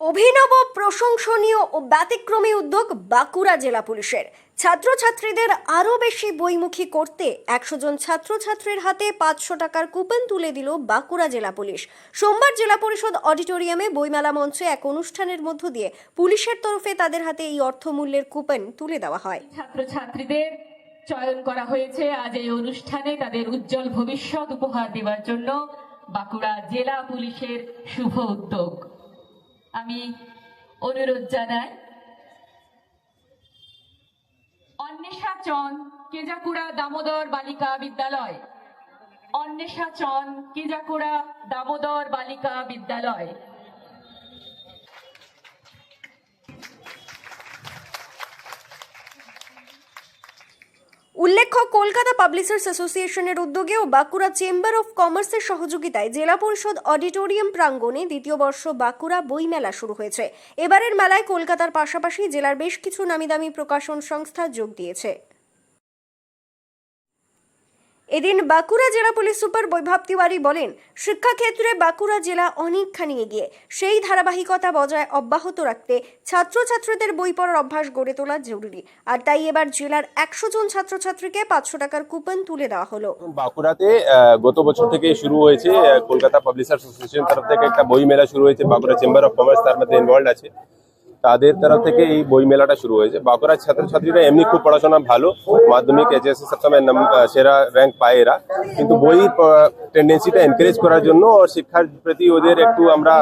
অভিনব প্রশংসনীয় ও ব্যতিক্রমী উদ্যোগ বাঁকুড়া জেলা পুলিশের। ছাত্রছাত্রীদের আরও বেশি বইমুখী করতে একশো জন ছাত্রছাত্রীর হাতে পাঁচশো টাকার কুপন তুলে দিল বাঁকুড়া জেলা পুলিশ। সোমবার জেলা পরিষদ অডিটোরিয়ামে বইমেলা মঞ্চে এক অনুষ্ঠানের মধ্য দিয়ে পুলিশের তরফে তাদের হাতে এই অর্থমূল্যের কুপন তুলে দেওয়া হয়। ছাত্রছাত্রীদের চয়ন করা হয়েছে আজ এই অনুষ্ঠানে তাদের উজ্জ্বল ভবিষ্যৎ উপহার দেওয়ার জন্য বাঁকুড়া জেলা পুলিশের শুভ উদ্যোগ। আমি অনুরোধ জানাই, অন্বেষা চন কেজাকুড়া দামোদর বালিকা বিদ্যালয়। অন্বেষা চন কেজাকুড়া দামোদর বালিকা বিদ্যালয়। উল্লেখ্য, কলকাতা পাবলিশার্স অ্যাসোসিয়েশনের উদ্যোগে ও বাঁকুড়া চেম্বার অফ কমার্সের সহযোগিতায় জেলা পরিষদ অডিটোরিয়াম প্রাঙ্গণে দ্বিতীয় বর্ষ বাঁকুড়া বইমেলা শুরু হয়েছে। এবারের মেলায় কলকাতার পাশাপাশি জেলার বেশ কিছু নামিদামি প্রকাশন সংস্থা যোগ দিয়েছে। এদিন বাঁকুড়া জেলা পুলিশ সুপার বৈভব তিওয়ারি বলেন, শিক্ষাক্ষেত্রে বাঁকুড়া জেলা অনেকখানি এগিয়ে। সেই ধারাবাহিকতা বজায় অব্যাহত রাখতে ছাত্রছাত্রীদের বই পড়ার অভ্যাস গড়ে তোলা জরুরি। আর তাই এবার জেলার একশো জন ছাত্রছাত্রীকে পাঁচশো টাকার কুপন তুলে দেওয়া হলো। বাঁকুড়াতে গত বছর থেকে শুরু হয়েছে কলকাতা পাবলিশার্স অ্যাসোসিয়েশন তরফ থেকে একটা বই মেলা শুরু হয়েছে, বাঁকুড়া চেম্বার অফ কমার্স, তার মধ্যে ইনভলভ আছে। তাদের তরফ থেকে এই বই মেলাটা শুরু হয়েছে। বাঁকুড়ার ছাত্রছাত্রীরা এমনি খুব পড়াশোনা ভালো। মাধ্যমিক এইচএসসি সবসময় সেরা র্যাঙ্ক পায় এরা। কিন্তু বই টেন্ডেন্সিটা এনকারেজ করার জন্য আর শিক্ষার প্রতি ওদের একটু আমরা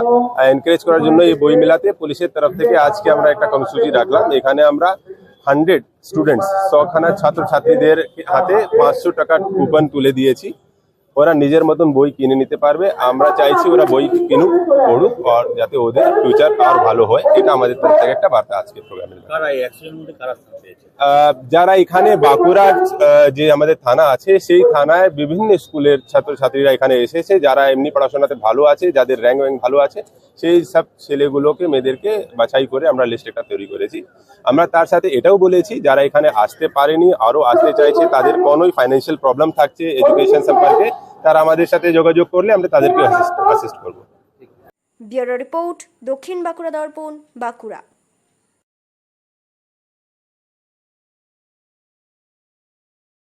এনকারেজ করার জন্য এই বই মেলাতে পুলিশের তরফ থেকে আজকে আমরা একটা কর্মসূচি রাখলাম। এখানে আমরা হান্ড্রেড স্টুডেন্টস শখানা ছাত্রছাত্রীদের হাতে পাঁচশো টাকার কুপন তুলে দিয়েছি। ওরা নিজের মতন বই কিনে নিতে পারবে। আমরা চাইছি ওরা বই কিনুক পড়ুক আর যাতে ওদের ফিউচার আর ভালো হয়। এটা আমাদের তরফ থেকে একটা বার্তা আজকের প্রোগ্রামে যারা এখানে বাঁকুড়ার যে আমাদের থানা আছে সেই থানায় বিভিন্ন স্কুলের ছাত্রছাত্রীরা এখানে এসেছে। যারা এমনি পড়াশোনাতে ভালো আছে যাদের র্যাঙ্ক র্যাঙ্ক ভালো আছে সেই সব ছেলেগুলোকে মেয়েদেরকে বাছাই করে আমরা লিস্ট একটা তৈরি করেছি। আমরা তার সাথে এটাও বলেছি যারা এখানে আসতে পারেনি আরও আসতে চাইছে তাদের কোনোই ফাইন্যান্সিয়াল প্রবলেম থাকছে এডুকেশন সম্পর্কে। তারা আমাদের সাথে যোগাযোগ করলে আমরা তাদেরকে অ্যাসিস্ট করব। ব্যুরো রিপোর্ট দক্ষিণ বাঁকুড়া দর্পণ বাঁকুড়া।